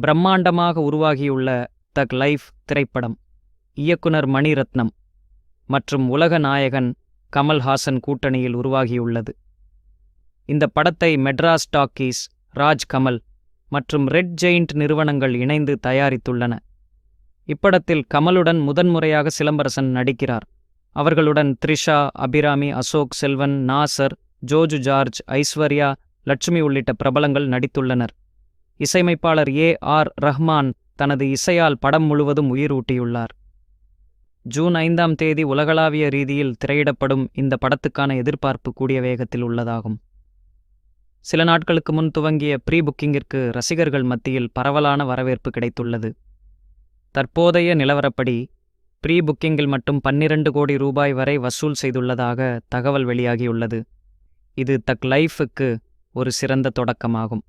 பிரம்மாண்டமாக உருவாகியுள்ள தக் லைஃப் திரைப்படம். இயக்குனர் மணிரத்னம் மற்றும் உலக நாயகன் கமல்ஹாசன் கூட்டணியில் உருவாகியுள்ளது. இந்த படத்தை மெட்ராஸ் டாக்கீஸ் ராஜ் கமல் மற்றும் ரெட் ஜெயிண்ட் நிறுவனங்கள் இணைந்து தயாரித்துள்ளன. இப்படத்தில் கமலுடன் முதன்முறையாக சிலம்பரசன் நடிக்கிறார். அவர்களுடன் த்ரிஷா அபிராமி அசோக் செல்வன் நாசர் ஜோஜு ஜார்ஜ் ஐஸ்வர்யா லட்சுமி உள்ளிட்ட பிரபலங்கள் நடித்துள்ளனர். இசையமைப்பாளர் ஏ. ஆர். ரஹ்மான் தனது இசையால் படம் முழுவதும் உயிரூட்டியுள்ளார். ஜூன் ஐந்தாம் தேதி உலகளாவிய ரீதியில் திரையிடப்படும் இந்த படத்துக்கான எதிர்பார்ப்பு கூடிய வேகத்தில் உள்ளதாகும். சில நாட்களுக்கு முன் துவங்கிய ப்ரீ புக்கிங்கிற்கு ரசிகர்கள் மத்தியில் பரவலான வரவேற்பு கிடைத்துள்ளது. தற்போதைய நிலவரப்படி ப்ரீ புக்கிங்கில் மட்டும் பன்னிரண்டு கோடி ரூபாய் வரை வசூல் செய்துள்ளதாக தகவல் வெளியாகியுள்ளது. இது தக் லைஃபுக்கு ஒரு சிறந்த தொடக்கமாகும்.